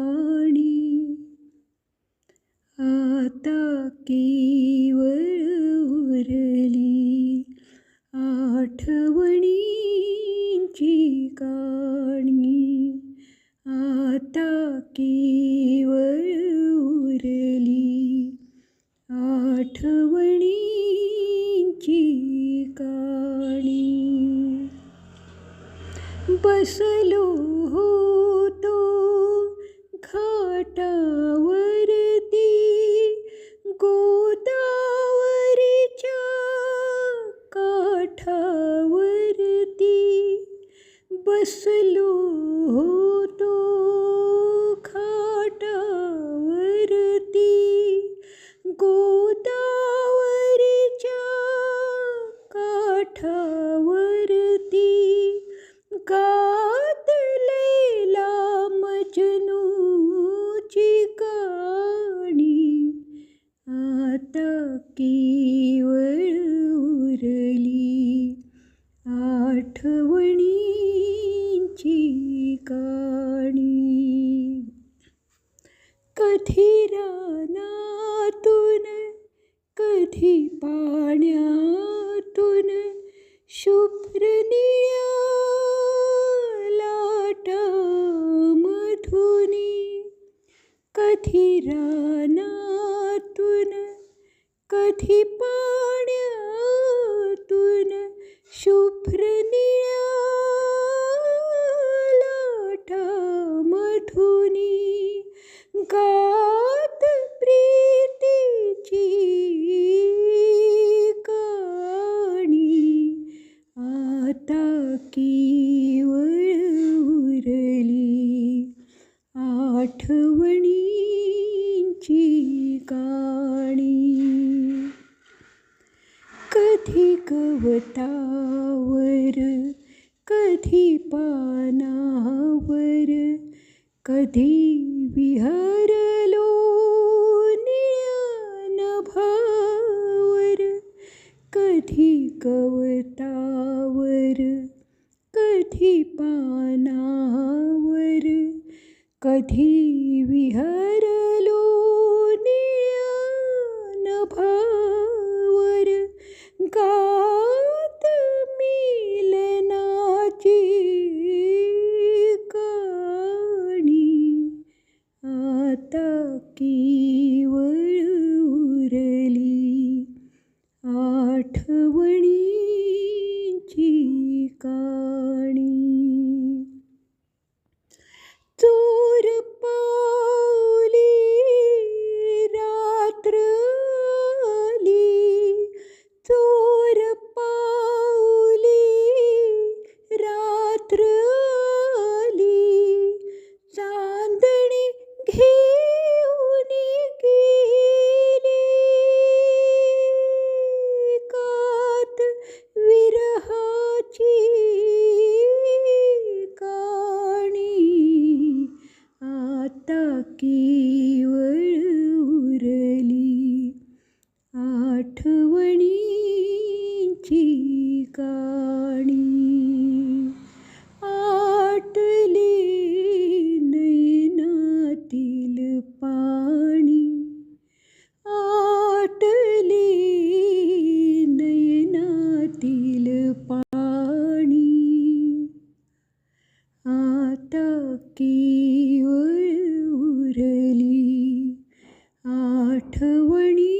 पाणी. आता केवळ उरली आठवणीची काणी. आता केवळ उरली आठवणींची काणी. बसलो होतो घाटावरती गोदावरीच्या काठावरती बसलो होतो. घाटावरती गोदावरीच्या काठा मजनूची काणी आता केवळ उरली. आठवणींची काणी. कधी रानातून कधी पाण्यातून शुभ रानातून कधी पाण्यातून शुभ्र निळ्या लाटामधुनी गात प्रीतीची काणी आता की पर्वतावर कधी पानावर कधी विहरलो निळ्या नभावर कधी कवतावर कधी पानावर कधी विहरलो निळ्या नभावर गा ताकी केवळ उरली. आठवणींची काणी. चोर पावली रात्र आली. चोर पावली रात्र आता केवळ उरली आठवणींची का आठवणी